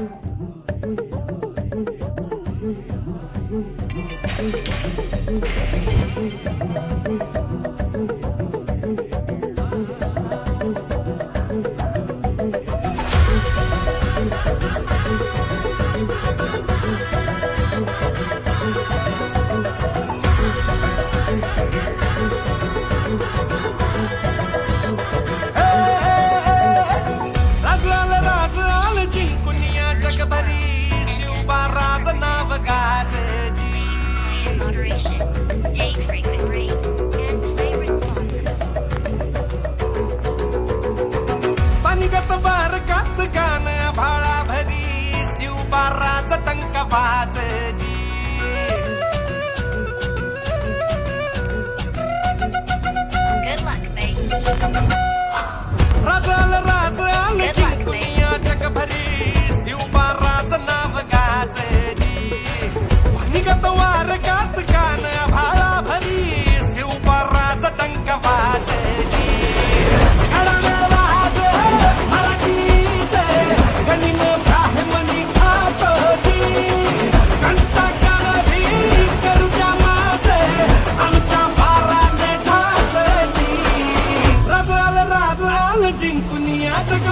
Mm-hmm.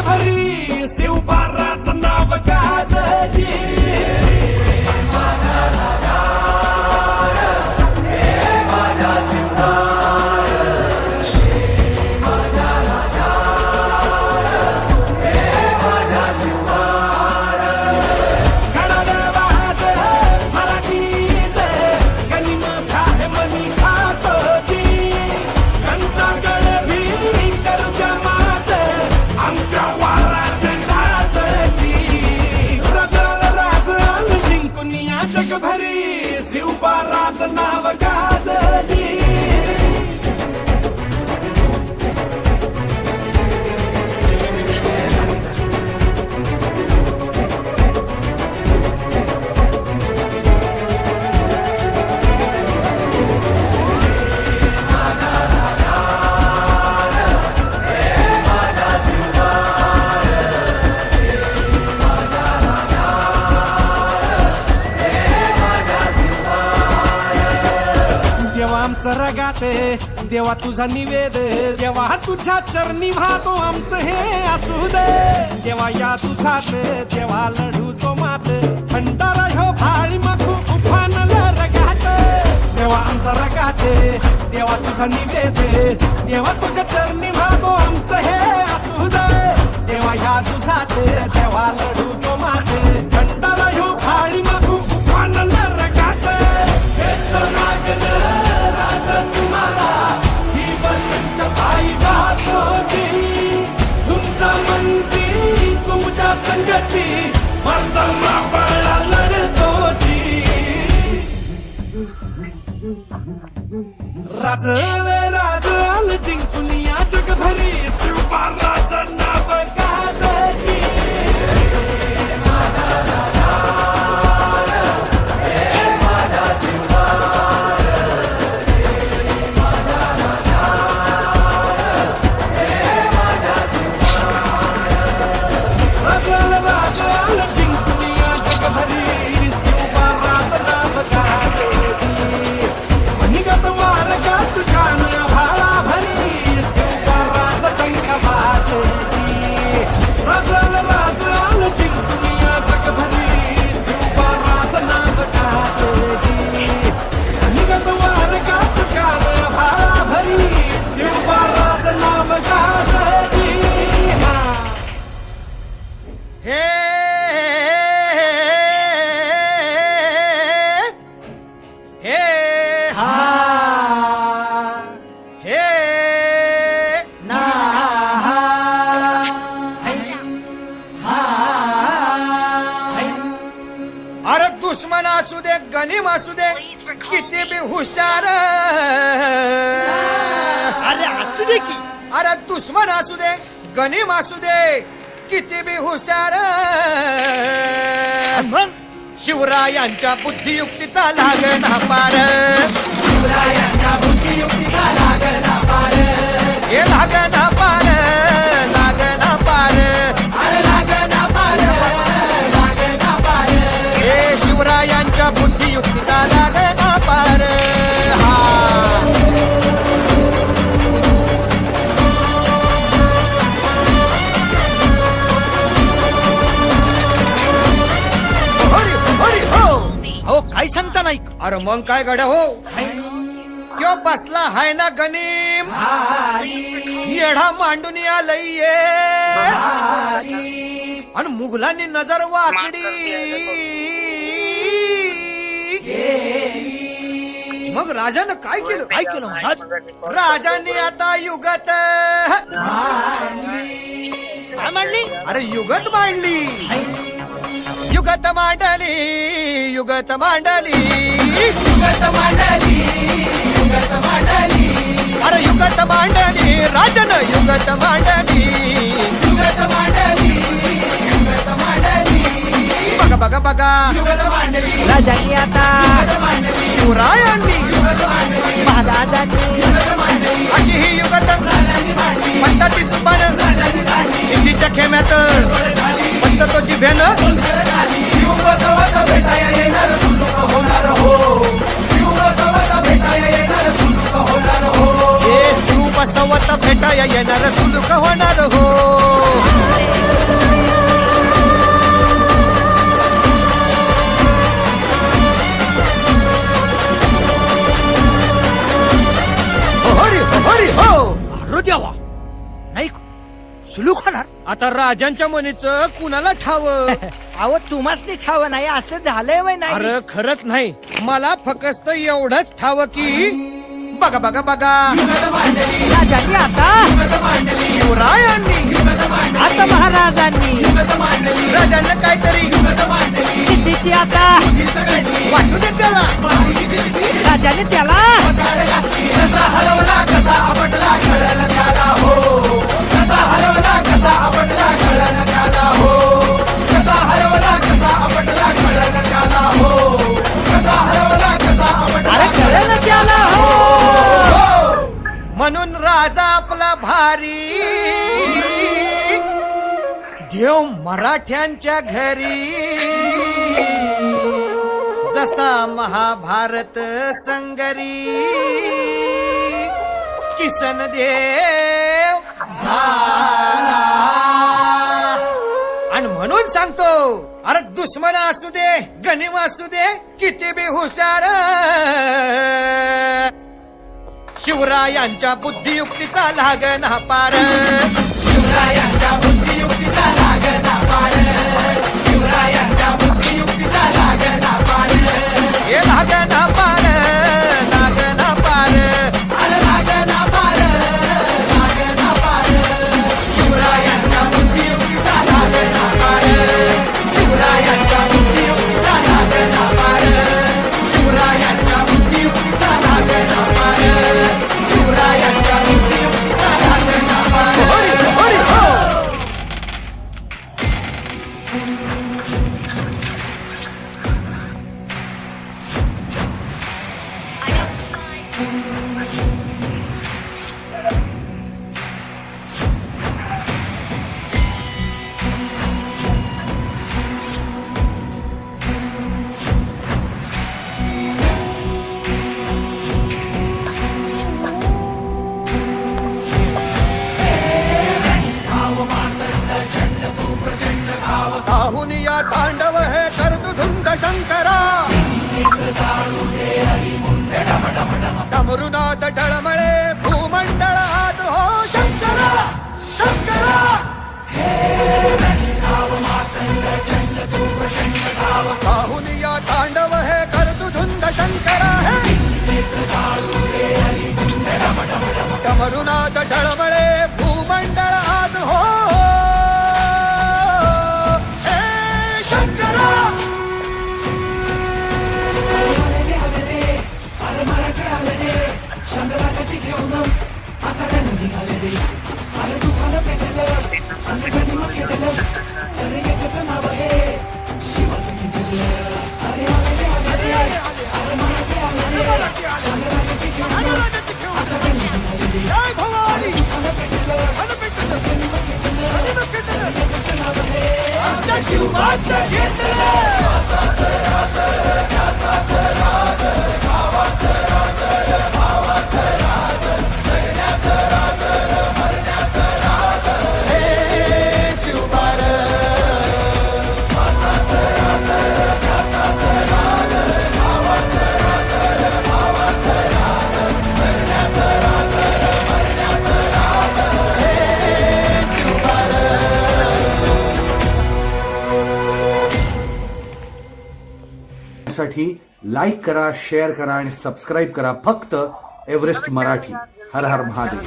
Hari शिवबाराचं नाव गाजली. आमचं रगाते देवा तुझा निवेद देवा तुझ्या चरणी भातो आमचं हे असू दे देवा या तुझात देवा लढू तो मात खंडारा ह्यो भाळी मखू उफानल रगात देवा आमचं रगाते देवा तुझा निवेद देवा तुझ्या चरणी भातो आमचं हे असू दे देवा या तुझात देवा लढू Razı ve razı alacaksın dünya. असू दे किती बी हुशार. अरे असू दे की. अरे दुश्मन असू दे गणिम असू दे किती बी हुशार. मग? शिवरायांच्या बुद्धियुक्तीचा लागला पार. शिवरायांच्या बुद्धियुक्तीचा लागला पार. हे लागला मग काय गड्या हो? त्यो बसला हाय ना गनीम? येढा मांडून आलय आणि मुघलांनी नजर वाकडी. मग राजानं काय केलं? काय केलं महाराज? राजांनी आता युगत. काय म्हणली अरे युगत मांडली. युगत मांडली युगत मांडली. युगत मांडली युगत मांडली अरे युगत मांडली राजन युगत मांडली. युगत मांडली युगत मांडली बघा बघा बघा. राजांनी आता शिवरायांनी महाराजांनी अशी ही युगत पंताची जुबान. सिद्धीच्या खेम्यात पंत तो जिभ्यानं भेटाया येणार सुलुक होणार हो. हरी हरी हो. अरे देवा. नाही सुलूक होणार. आता राजांच्या मनीचं कुणाला ठाव? अहो तुम्हाच ते छाव नाही असं झालंय वय नाही. अरे खरंच नाही. मला फक्त एवढंच ठाव की बघा बघा बघा. राजांनी आता? शिवरायांनी. आता महाराजांनी. राजांना काहीतरी. सिद्धीची आता. वाटू दे त्याला. राजाने त्याला. अरे त्याला. हो भारी. देव मराठ्यांच्या घरी. जसा महाभारत संगरी. किसन देव झाला. आणि म्हणून सांगतो अरे दुश्मन असू दे गणिम असू दे किती बी हुशार. शिवरायांच्या बुद्धियुक्तीचा लागना पार. शिवरायांच्या बुद्धियुक्ती あっ。काहून या तांडव हे करतु धुंद शंकरा। डमरुनाथ टळमळे भूमंडळ हात हो शंकरा शंकरा। काहून तांडव हे करतु शंकरा। हे डमरुनाथ टळमळे आमच्या घेतलं. करण्यासाठी लाईक करा शेअर करा आणि सबस्क्राईब करा. फक्त एव्हरेस्ट मराठी. हर हर महादेव.